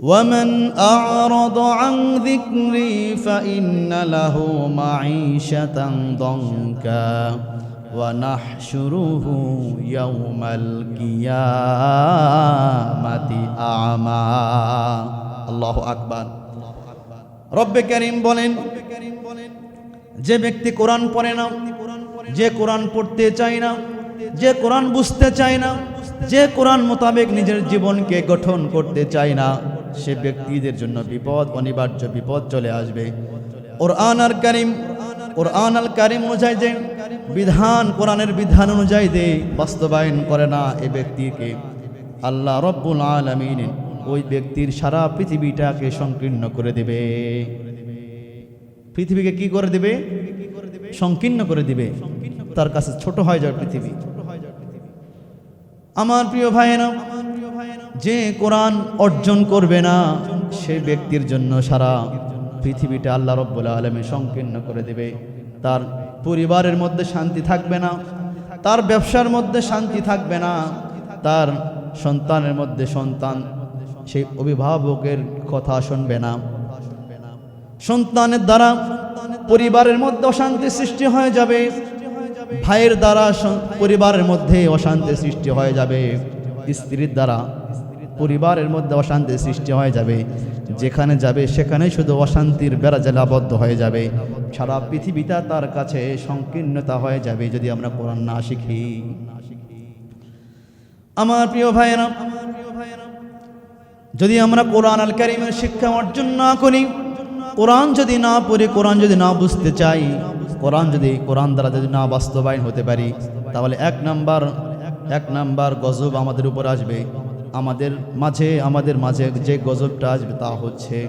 ومن أعرض عن ذكري فإن له معيشة ضنكا ونحشره يوم القيامة أعمى الله أكبر رب كريم বলেন যে ব্যক্তি কোরআন পড়ে না যে কোরআন পড়তে চায় না যে কোরআন বুঝতে চায় না যে কোরআন মোতাবেক নিজের জীবনকে গঠন করতে চায় না সে ব্যক্তিদের জন্য বিপদ, অনিবার্য বিপদ চলে আসবে। ওর আনার কারিম ওর আনাল কারিম অনুযায়ী যে বিধান, কোরআনের বিধান অনুযায়ী দে বাস্তবায়ন করে না এ ব্যক্তিকে, আল্লাহ রব্বুল আলমিন ওই ব্যক্তির সারা পৃথিবীটাকে সংকীর্ণ করে দেবে। পৃথিবীকে কি করে দেবে? সংকীর্ণ করে দিবে। তার কাছে ছোট হয়ে যাবে পৃথিবী। আমার প্রিয় ভাইয়েরা যে কোরআন অর্জন করবে না, সে ব্যক্তির জন্য সারা পৃথিবীটা আল্লাহ রব্বুল আলমী সংকীর্ণ করে দেবে। তার পরিবারের মধ্যে শান্তি থাকবে না, তার ব্যবসার মধ্যে শান্তি থাকবে না, তার সন্তানের মধ্যে সন্তান সেই অভিভাবকের কথা শুনবে না। সন্তানের দ্বারা পরিবারের মধ্যে অশান্তি সৃষ্টি হয়ে যাবে, ভাইয়ের দ্বারা পরিবারের মধ্যে অশান্তি সৃষ্টি হয়ে যাবে, স্ত্রীর দ্বারা পরিবারের মধ্যে অশান্তি সৃষ্টি হয়ে যাবে। যেখানে যাবে সেখানে শুধু অশান্তির বেড়াজালে আবদ্ধ হয়ে যাবে। সারা পৃথিবীটা তার কাছে সংকীর্ণতা হয়ে যাবে যদি আমরা কোরআন না শিখি। আমার প্রিয় ভাইয়েরা, যদি আমরা কোরআন আল কারিমের শিক্ষা অর্জন না করি, কোরআন যদি না পড়ি, কোরআন যদি না বুঝতে চাই, কোরআন যদি, কোরআন দ্বারা যদি না বাস্তবায়ন হতে পারি, তাহলে এক নাম্বার এক নাম্বার গজব আমাদের উপর আসবে। আমাদের মাঝে আমাদের মাঝে যে গজবটা আসবে তা হচ্ছে,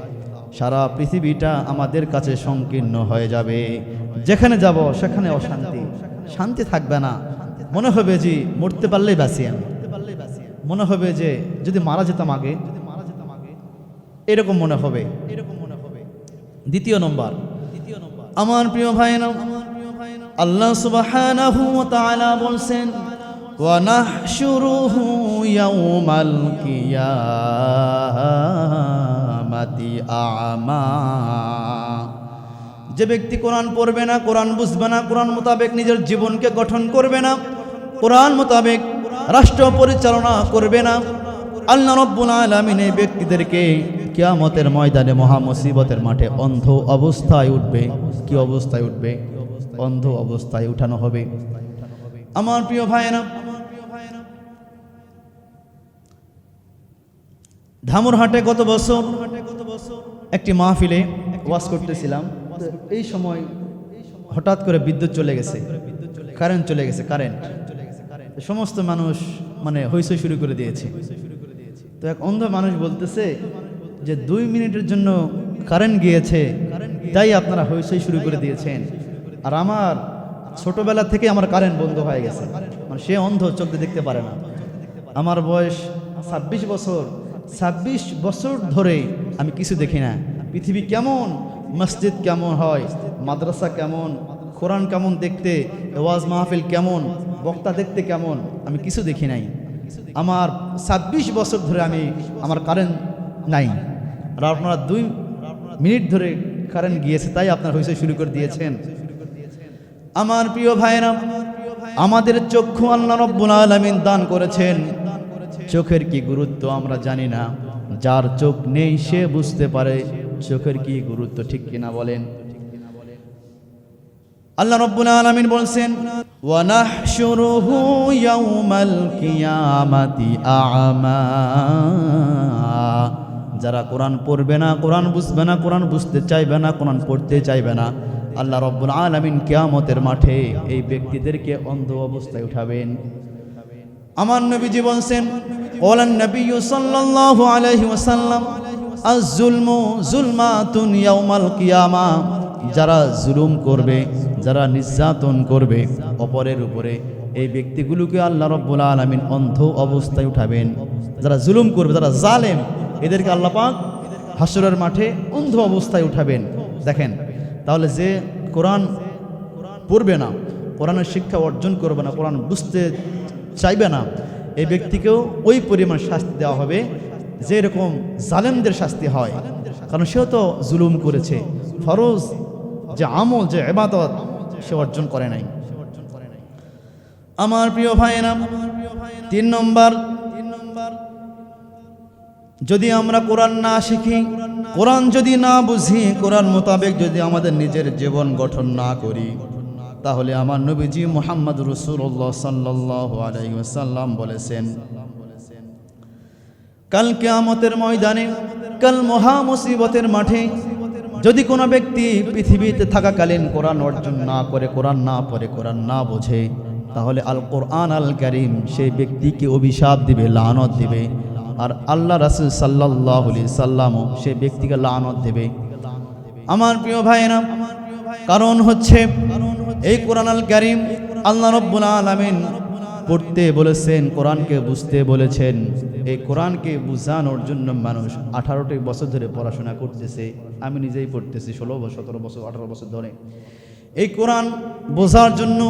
সারা পৃথিবীটা আমাদের কাছে সংকীর্ণ হয়ে যাবে। যেখানে যাব, সেখানে অশান্তি। শান্তি থাকবে না। মনে হবে যে মরতে পারলেই বাঁচি আমি মনে হবে যে যদি মারা যেতাম আগে যদি মারা যেতাম আগে এরকম মনে হবে। এরকম মনে হবে দ্বিতীয় নম্বর দ্বিতীয় নম্বর আমার প্রিয় ভাই না আল্লাহ সুবহানাহু ওয়া তাআলা বলছেন নাহশুরুহু ইয়াউমাল কিয়ামাতি আ'মা যে ব্যক্তি কোরআন পড়বে না, কোরআন বুঝবে না, কোরআন মোতাবেক নিজের জীবনকে গঠন করবে না, কোরআন মোতাবেক রাষ্ট্র পরিচালনা করবে না, আল্লাহ রব্বুল আলমিন এই ব্যক্তিদেরকে কিয়ামতের ময়দানে মহা মুসিবতের মাঠে অন্ধ অবস্থায় উঠবে। কি অবস্থায় উঠবে? অন্ধ অবস্থায় উঠানো হবে। আমার প্রিয় ভাইয়েরা ধামুরহাটে গত বছর একটি মাহফিলে ওয়াজ করতেছিলাম। এই সময় হঠাৎ করে বিদ্যুৎ চলে গেছে। কারেন্ট চলে গেছে, কারেন্ট। সমস্ত মানুষ মানে হইসই শুরু করে দিয়েছে। তো এক অন্ধ মানুষ বলতেছে যে দুই মিনিটের জন্য কারেন্ট গিয়েছে, তাই আপনারা হইসই শুরু করে দিয়েছেন। আর আমার ছোটবেলা থেকে আমার কারেন্ট বন্ধ হয়ে গেছে। মানে সে অন্ধ দিয়ে দেখতে পারে না। আমার বয়স ছাব্বিশ বছর। ছাব্বিশ বছর ধরে আমি কিছু দেখি না। পৃথিবী কেমন? মসজিদ কেমন হয়? মাদ্রাসা কেমন? কোরআন কেমন দেখতে? ওয়াজ মাহফিল কেমন? বক্তা দেখতে কেমন? আমি কিছু দেখি নাই। আমার ছাব্বিশ বছর ধরে আমি আমার কারেন্ট নাই। আর আপনারা দুই মিনিট ধরে কারেন্ট গিয়েছে, তাই আপনার হয়েছে শুরু করে দিয়েছেন। আমার প্রিয় ভাইরা আমাদের চক্ষু আল্লাহ রব্বুল আলামিন দান করেছেন। চোখের কি গুরুত্ব আমরা জানি না। যার চোখ নেই, সে বুঝতে পারে চোখের কি গুরুত্ব, ঠিক কিনা বলেন? আল্লাহ রব্বুল আলামিন বলছেন ওয়া নাহশুরুহু ইয়াউমাল কিয়ামাতি আ'মা। যারা কোরআন পড়বে না, কোরআন বুঝবে না, কোরআন বুঝতে চাইবে না, কোরআন পড়তে চাইবে না, আল্লাহ রব্বুল আলামিন কিয়ামতের মাঠে এই ব্যক্তিদেরকে অন্ধ অবস্থায় উঠাবেন। আমার নবীজি বলছেন ওলান নবী সাল্লাল্লাহু আলাইহি ওয়াসাল্লাম আজ-জুলমু জুলমাতুন ইয়াউমাল কিয়ামা যারা জুলুম করবে, যারা নির্যাতন করবে, অপরের উপরে এই ব্যক্তিগুলোকে আল্লাহ রব্বুল আলামিন অন্ধ অবস্থায় উঠাবেন। যারা জুলুম করবে, যারা জালেম, এদেরকে আল্লাহ পাক হাসরের মাঠে অন্ধ অবস্থায় উঠাবেন। দেখেন, তাহলে যে কোরআন পড়বে না, কোরআনের শিক্ষা অর্জন করবে না, কোরআন বুঝতে চাইবে না এই ব্যক্তিকেও ওই পরিমাণ শাস্তি দেওয়া হবে যে এরকম জালেমদের শাস্তি হয়। কারণ সেও তো জুলুম করেছে। ফরজ যে আমল, যে এবাদত সে অর্জন করে নাই। আমার প্রিয় ভাইয়েরা, তিন নম্বর, যদি আমরা কোরআন না শিখি, কোরআন যদি না বুঝি, কোরআন মোতাবেক যদি আমাদের নিজের জীবন গঠন না করি তাহলে আমার নবীজি মোহাম্মদ রসুল্লাহ সাল্লাহ আলাইসাল্লাম বলেছেন, কাল কেয়ামতের ময়দানে, কাল মহা মুসিবতের মাঠে যদি কোনো ব্যক্তি পৃথিবীতে থাকাকালীন কোরআন অর্জন না করে, কোরআন না পড়ে, কোরআন না বোঝে, তাহলে আল কোরআন আল করিম সেই ব্যক্তিকে অভিশাপ দিবে, লানত দিবে। আর আল্লাহ রাসুল সাল্লাহ সাল্লামও সেই ব্যক্তিকে লানত দেবে। আমার প্রিয় ভাইয়েরা, কারণ হচ্ছে এই কোরআন আল করিম আল্লাহ রব্বুল আলমিন পড়তে বলেছেন, কোরআনকে বুঝতে বলেছেন। এই কোরআনকে বুঝানোর জন্য মানুষ আঠারোটি বছর ধরে পড়াশোনা করতেছে। আমি নিজেই পড়তেছি ষোলো বছর, সতেরো বছর, আঠারো বছর ধরে। এই কোরআন বোঝার জন্য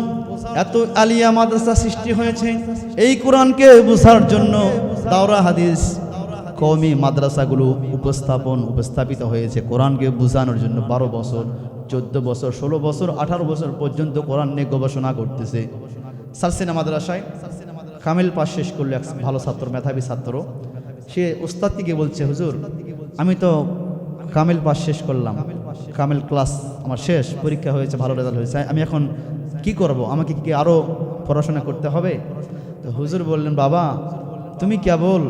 এত আলিয়া মাদ্রাসা সৃষ্টি হয়েছে। এই কোরআনকে বোঝার জন্য দাওরা হাদিস কওমি মাদ্রাসাগুলো উপস্থাপন, উপস্থাপিত হয়েছে কোরআনকে বোঝানোর জন্য বারো বছর, চোদ্দ বছর, ষোলো বছর, আঠারো বছর পর্যন্ত কোরআন নিয়ে গবেষণা করতেছে। সারসিনা মাদ্রাসায় কামিল পাস শেষ করল এক ভালো ছাত্র, মেধাবী ছাত্র। সে ওস্তাদকে বলছে, হুজুর, আমি তো কামিল পাস শেষ করলাম। কামিল ক্লাস আমার শেষ, পরীক্ষা হয়েছে, ভালো রেজাল্ট হয়েছে। আমি এখন কি করব? আমাকে কি আরও পড়াশোনা করতে হবে? তো হুজুর বললেন, বাবা, তুমি কেবল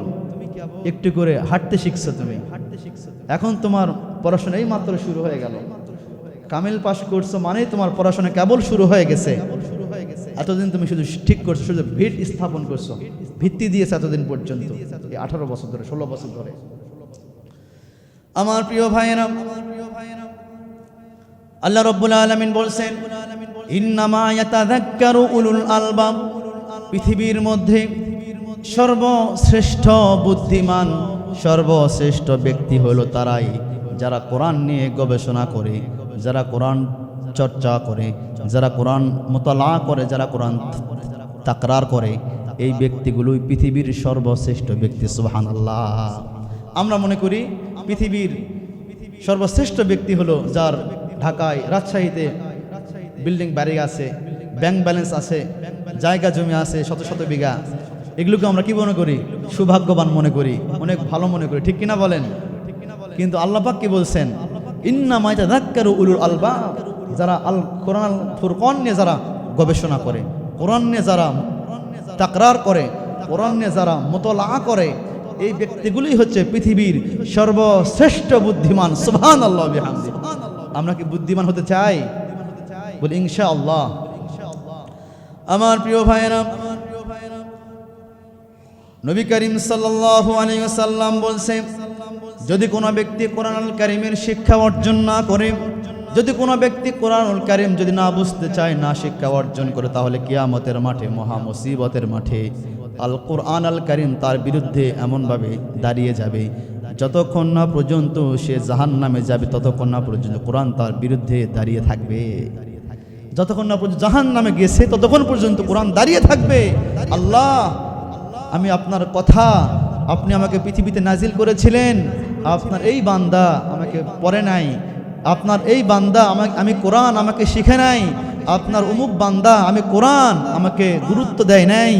একটু করে হাঁটতে শিখছো তুমি। এখন তোমার পড়াশোনা এই মাত্র শুরু হয়ে গেল। কামিল পাস করছ মানেই তোমার পড়াশোনা কেবল শুরু হয়ে গেছে। এতদিন তুমি শুধু ঠিক করছ, শুধু ভিত স্থাপন করছ। ভিত্তি দিয়েছে এতদিন পর্যন্ত। এই আঠারো বছর ধরে, ষোলো বছর ধরে। আমার প্রিয় ভাইয়েরা, আল্লাহ রব্বুল আলমিন বলছেন, ইন্নামা ইয়াতাযাক্কারু উলুল আলবাব। পৃথিবীর মধ্যে সর্বশ্রেষ্ঠ বুদ্ধিমান, সর্বশ্রেষ্ঠ ব্যক্তি হলো তারাই। যারা কোরআন নিয়ে গবেষণা করে, যারা কোরআন চর্চা করে, যারা কোরআন মোতালা করে, যারা কোরআন তাকরার করে, এই ব্যক্তিগুলোই পৃথিবীর সর্বশ্রেষ্ঠ ব্যক্তি সুবহান আল্লাহ আমরা মনে করি পৃথিবীর সর্বশ্রেষ্ঠ ব্যক্তি হলো যার ঢাকায়, রাজশাহীতে বিল্ডিং বাড়ি আছে, ব্যাংক ব্যালেন্স আছে, জায়গা জমি আছে, শত শত বিঘা। এগুলোকে আমরা কি মনে করি? সৌভাগ্যবান মনে করি, অনেক ভালো মনে করি। ঠিক কিনা বলেন? কিন্তু আল্লাপাক কি বলছেন? ইন্না মাইতা ধাক্কারু উলুল আলবা যারা আল কোরআন, ফুরকন নিয়ে যারা গবেষণা করে, কোরআন নিয়ে যারা তাকরার করে, কোরআন নিয়ে যারা মোতলা করে, এই ব্যক্তিগুলি হচ্ছে পৃথিবীর সর্বশ্রেষ্ঠ বুদ্ধিমান। সুবহান আল্লাহ আমরা কি বুদ্ধিমান হতে চাই? বলি ইনশা আল্লাহ আমার প্রিয় ভাইয়েরা নবী করিম সাল্লাল্লাহু আলাইহি ওয়াসাল্লাম বলছে, যদি কোনো ব্যক্তি কোরআনুল কারিমের শিক্ষা অর্জন না করে, যদি কোনো ব্যক্তি কোরআনুল কারিম যদি না বুঝতে চায়, না শিক্ষা অর্জন করে, তাহলে কিয়ামতের মাঠে, মহা মুসিবতের মাঠে আল কোরআন আল কারিম তার বিরুদ্ধে এমনভাবে দাঁড়িয়ে যাবে, যতক্ষণ না পর্যন্ত সে জাহান নামে যাবে, ততক্ষণ না পর্যন্ত কোরআন তার বিরুদ্ধে দাঁড়িয়ে থাকবে। যতক্ষণ না পর্যন্ত জাহান নামে গেছে ততক্ষণ পর্যন্ত কোরআন দাঁড়িয়ে থাকবে। আল্লাহ আমি আপনার কথা আপনি আমাকে পৃথিবীতে নাজিল করেছিলেন। আপনার এই বান্দা আমাকে পড়ে নাই। আপনার এই বান্দা আমাকে, আমি কোরআন আমাকে শিখে নাই। আপনার অমুক বান্দা আমি কোরআন আমাকে গুরুত্ব দেয় নাই।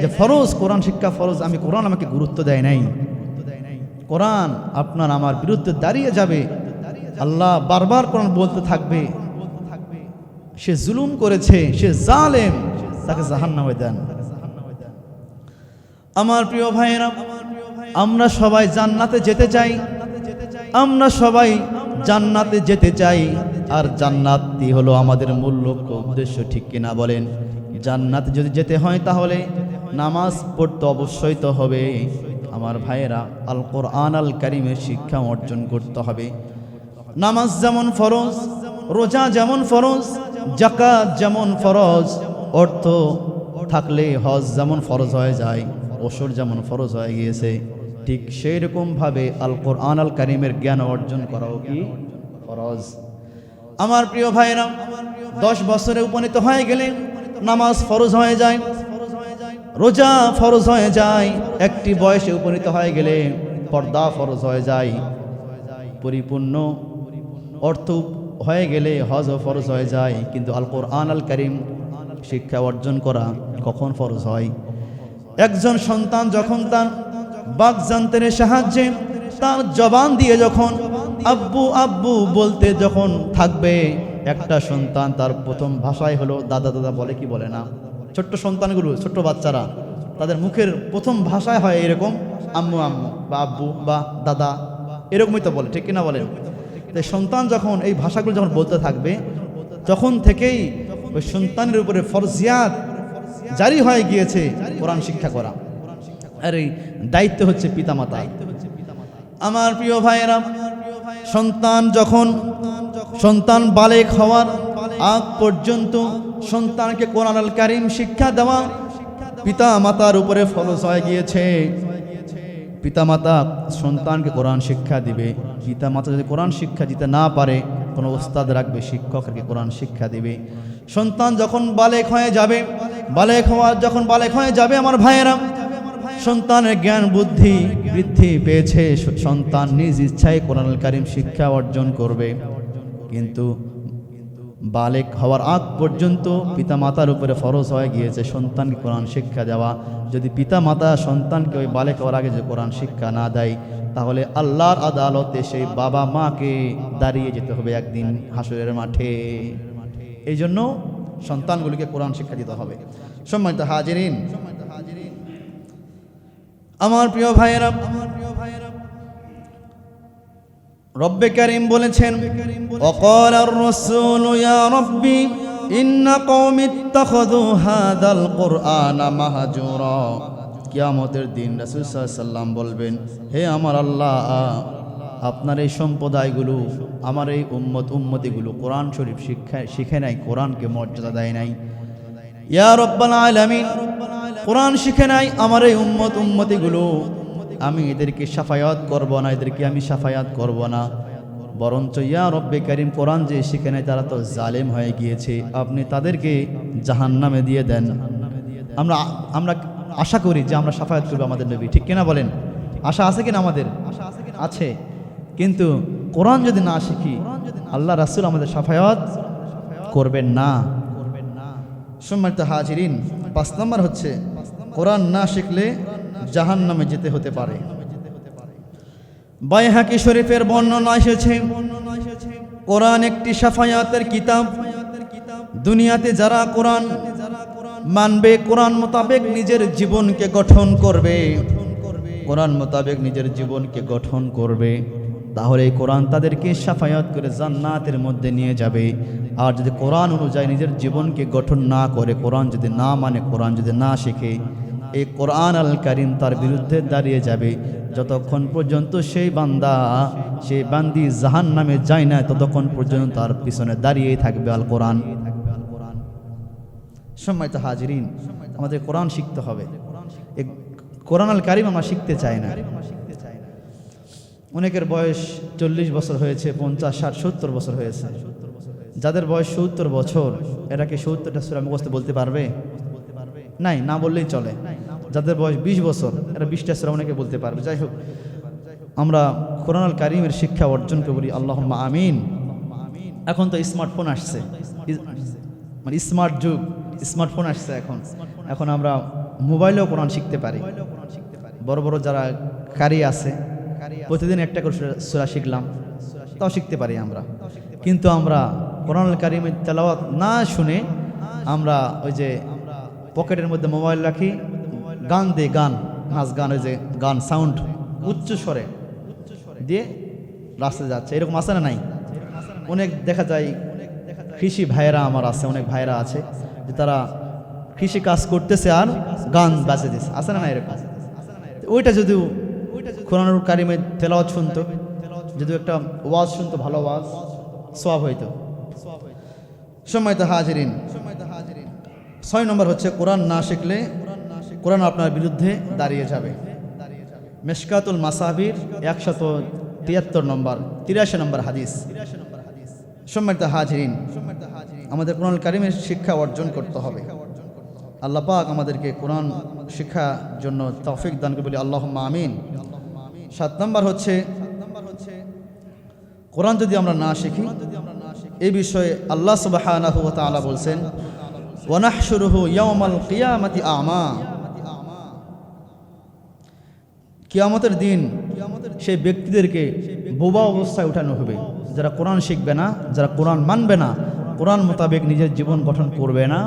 যে ফরজ, কোরআন শিক্ষা ফরজ, আমি কোরআন আমাকে গুরুত্ব দেয় নাই। কোরআন আপনার আমার বিরুদ্ধে দাঁড়িয়ে যাবে। আল্লাহ বারবার কোরআন বলতে থাকবে। সে জুলুম করেছে, সে জালেম, তাকে জাহান্নামে দেন। আমার প্রিয় ভাইয়েরা, আমরা সবাই জান্নাতে যেতে চাই। আমরা সবাই জান্নাতে যেতে চাই। আর জান্নাতটি হলো আমাদের মূল লক্ষ্য, উদ্দেশ্য, ঠিক কিনা বলেন? জান্নাতে যদি যেতে হয় তাহলে নামাজ পড়তে অবশ্যই তো হবে। আমার ভাইয়েরা আল কোরআন আল কারিমের শিক্ষা অর্জন করতে হবে। নামাজ যেমন ফরজ, রোজা যেমন ফরজ জাকাত যেমন ফরজ, অর্থ থাকলে হজ যেমন ফরজ হয়ে যায়। ওসর যেমন ফরজ হয়ে গিয়েছে, ঠিক সেই রকমভাবে আল কোরআন আল কারিমের জ্ঞান অর্জন করাও কি ফরজ। আমার প্রিয় ভাইরা দশ বছরে উপনীত হয়ে গেলে নামাজ ফরজ হয়ে যায়, রোজা ফরজ হয়ে যায়, একটি বয়সে উপনীত হয়ে গেলে পর্দা ফরজ হয়ে যায়, পরিপূর্ণ অর্থ হয়ে গেলে হজ ফরজ হয়ে যায়, কিন্তু আল কোরআন আল করিম শিক্ষা অর্জন করা কখন ফরজ হয়? একজন সন্তান যখন তার বাকযন্ত্রের সাহায্যে, তার জবান দিয়ে যখন আব্বু আব্বু বলতে যখন থাকবে, একটা সন্তান তার প্রথম ভাষায় হলো, দাদা দাদা বলে কি বলে না? ছোট্ট সন্তানগুলো, ছোট্ট বাচ্চারা, তাদের মুখের প্রথম ভাষায় হয় এরকম, আম্মু আম্মু বা আব্বু বা দাদা এরকমই তো বলে, ঠিক কিনা বলেন? তাই সন্তান যখন এই ভাষাগুলো যখন বলতে থাকবে, তখন থেকেই ওই সন্তানের উপরে ফরজিয়াত জারি হয়ে গিয়েছে কোরআন শিক্ষা করা। আর এই দায়িত্ব হচ্ছে পিতামাতা। আমার প্রিয় ভাইয়েরা, সন্তান যখন, সন্তান বালেক হওয়ার আগ পর্যন্ত সন্তানকে কোরআন আল কারিম শিক্ষা দেওয়া পিতা মাতার উপরে ফলস হয়ে গিয়েছে। পিতামাতা সন্তানকে কোরআন শিক্ষা দিবে। পিতামাতা যদি কোরআন শিক্ষা দিতে না পারে, কোনো ওস্তাদ রাখবে, শিক্ষককে কোরআন শিক্ষা দিবে। সন্তান যখন বালেক হয়ে যাবে বালেক হওয়ার যখন বালেক হয়ে যাবে আমার ভাইয়েরা, সন্তানের জ্ঞান, বুদ্ধি বৃদ্ধি পেয়েছে, সন্তান নিজ ইচ্ছায় কোরআন কারিম শিক্ষা অর্জন করবে। কিন্তু বালেক হওয়ার আগ পর্যন্ত পিতামাতার উপরে ফরজ হয়ে গিয়েছে, সন্তানকে কোরআন শিক্ষা দেওয়া। যদি পিতা মাতা সন্তানকে ওই বালেক হওয়ার আগে যদি কোরআন শিক্ষা না দেয়, তাহলে আল্লাহর আদালতে সেই বাবা মাকে দাঁড়িয়ে যেতে হবে একদিন হাসুরের মাঠে। এই জন্য সন্তানগুলিকে কোরআন শিক্ষা দিতে হবে। সম্মানিত হাজিরিন, আমার প্রিয় ভাইয়েরা আমার প্রিয় ভাইয়েরা রব্বে কারিম বলেছেন, অকল আর রসুল ইয়া রব্বি ইন্না কওমি ইত্তাখাযু হাদাল কুরআনা মাহজুরা। কিয়ামতের দিন রাসূল সাল্লাল্লাহু আলাইহি বলবেন, হে আমার আল্লাহ আপনার এই সম্প্রদায়গুলো, আমার এই উম্মত, উম্মতিগুলো কোরআন শরীফ শিক্ষা, শিখে নাই, কোরআনকে মর্যাদা দেয় নাই। ইয়া আলামিন, কোরআন শিখে নাই, আমার এই উম্মত, উম্মতিগুলো, আমি এদেরকে সাফায়াত করব না, এদেরকে আমি সাফায়াত করব না। বরঞ্চ ইয়া রব্বে করিম, কোরআন যে শিখে নাই, তারা তো জালেম হয়ে গিয়েছে। আপনি তাদেরকে জাহান্নামে দিয়ে দেন। আমরা আমরা আশা করি যে আমরা সাফায়াত করব আমাদের নবী। ঠিক কিনা বলেন? আশা আছে কিনা আমাদের? আশা আছে কিনা আছে। কিন্তু কোরআন যদি না শিখি, আল্লাহ রাসূল আমাদের সাফায়াত করবেন না। সম্মানিত হাজিরিন, পাঁচ নম্বর হচ্ছে, কোরআন না শিখলে জাহান নামে যেতে হতে পারে। বাইহাকি শরীফের বর্ণনা এসেছে, কোরআন একটি সাফায়াতের কিতাব। দুনিয়াতে যারা কোরআন মানবে, কোরআন মোতাবেক নিজের জীবনকে গঠন করবে। কোরআন মোতাবেক নিজের জীবনকে গঠন করবে। তাহলে এই কোরআন তাদেরকে সাফায়াত করে জান্নাতের মধ্যে নিয়ে যাবে। আর যদি কোরআন অনুযায়ী নিজের জীবনকে গঠন না করে, কোরআন যদি না মানে কোরআন যদি না শেখে, এই কোরআন আল কারিম তার বিরুদ্ধে দাঁড়িয়ে যাবে। যতক্ষণ পর্যন্ত সেই বান্দা, সেই বান্দি জাহান নামে যায় না, ততক্ষণ পর্যন্ত তার পিছনে দাঁড়িয়েই থাকবে আল কোরআন। সম্মানিত হাজিরিন, আমাদের কোরআন শিখতে হবে। কোরআন আল কারিম আমরা শিখতে চাই না। অনেকের বয়স চল্লিশ বছর হয়েছে, পঞ্চাশ, ষাট, সত্তর বছর হয়েছে। যাদের বয়স সত্তর বছর, এরা কি সত্তরটা সুরা মুখস্থ বলতে পারবে? নাই, না বললেই চলে। যাদের বয়স বিশ বছর, এরা বিশটা সুরা অনেকে বলতে পারবে। যাই হোক, আমরা কোরআনাল কারিমের শিক্ষা অর্জনকে বলি আল্লাহ আমিন। এখন তো স্মার্টফোন আসছে। মানে স্মার্ট যুগ, স্মার্টফোন আসছে এখন। এখন আমরা মোবাইলেও কোরআন শিখতে পারি। বড় বড় যারা কারি আছে প্রতিদিন একটা করে সূরা- শিখলাম। তাও শিখতে পারি আমরা। কিন্তু আমরা কোরআন কারিমের তেলাওয়াত না শুনে আমরা ওই যে পকেটের মধ্যে মোবাইল রাখি, গান দে গান, নাচ গান, ওই যে গান সাউন্ড উচ্চ স্বরে দিয়ে রাস্তায় যাচ্ছে। এরকম আসে না নাই? অনেক দেখা যায় কৃষি ভাইয়েরা আমার আছে, অনেক ভাইয়েরা আছে যে তারা কৃষি কাজ করতেছে আর গান বাজে দিচ্ছে আসে না না এরকম? ওইটা যদিও কোরআনুর কারিমের তেলাওয়াত শুনতো যদি একটা ওয়াজ শুনতো, ভালো ওয়াজ সব হইতো। সময় তো হাজিরিন, ছয় নম্বর হচ্ছে কোরআন না শিখলে কোরআন আপনার বিরুদ্ধে দাঁড়িয়ে যাবে। মেশকাতুল মাসাবির একশত তিয়াত্তর নম্বর, তিরাশি নম্বর হাদিস। সম্মানিত হাজিরিন, আমাদের কোরআন কারিমের শিক্ষা অর্জন করতে হবে। আল্লাহ পাক আমাদেরকে কোরআন শিক্ষার জন্য তৌফিক দান করে বলি আল্লাহ আমিন। সাত নম্বর হচ্ছে, কোরআন যদি আমরা না শিখি এই বিষয়ে আল্লাহ তাআলা বলছেন কিয়ামাতি আমা। কিয়ামতের দিন সেই ব্যক্তিদেরকে বোবা অবস্থায় উঠানো হবে। যারা কোরআন শিখবে না, যারা কোরআন মানবে না, কোরআন মোতাবেক নিজের জীবন গঠন করবে না,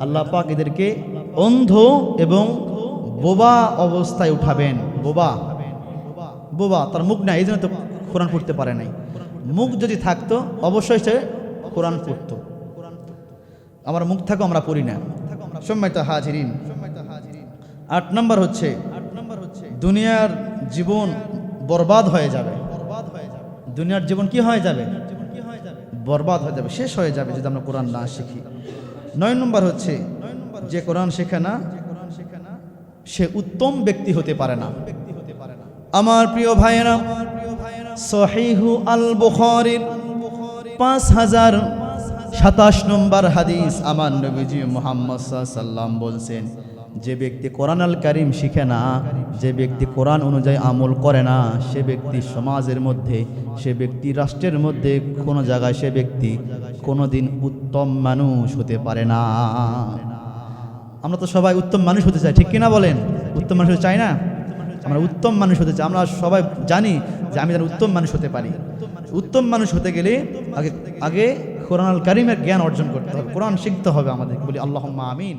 আল্লাহ পাক এদেরকে অন্ধ এবং বোবা অবস্থায় উঠাবেন। বোবা বোবা, তার মুখ নাই, এই জন্য তো কোরআন পড়তে পারে নাই। মুখ যদি থাকতো, অবশ্যই সে কোরআন পড়তো। আমার মুখ থাকো, আমরা পড়ি না। সম্মানিত হাজিরিন, আট নম্বর হচ্ছে, দুনিয়ার জীবন বরবাদ হয়ে যাবে। দুনিয়ার জীবন কি হয়ে যাবে? বরবাদ হয়ে যাবে, শেষ হয়ে যাবে যদি আমরা কোরআন না শিখি। নয় নম্বর হচ্ছে, যে কোরআন শেখে না, সে উত্তম ব্যক্তি হতে পারে না। আমার প্রিয় ভাইয়েরা, সহিহু আল বুখারীর পাঁচ হাজার সাতাশ নম্বর হাদিস আমার নবীজি মোহাম্মদ সাল্লাম বলছেন, যে ব্যক্তি কোরআন আল কারিম শিখে না, যে ব্যক্তি কোরআন অনুযায়ী আমল করে না, সে ব্যক্তি সমাজের মধ্যে, সে ব্যক্তি রাষ্ট্রের মধ্যে কোনো জায়গায় সে ব্যক্তি কোনোদিন উত্তম মানুষ হতে পারে না। আমরা তো সবাই উত্তম মানুষ হতে চাই, ঠিক কিনা বলেন? উত্তম মানুষ চাই না? আমরা উত্তম মানুষ হতে চাই। আমরা সবাই জানি যে আমি যেন উত্তম মানুষ হতে পারি। উত্তম মানুষ হতে গেলে আগে আগে কোরআন কারিমের জ্ঞান অর্জন করতে হবে। কোরআন শিখতে হবে আমাদের বলি আল্লাহ আমিন।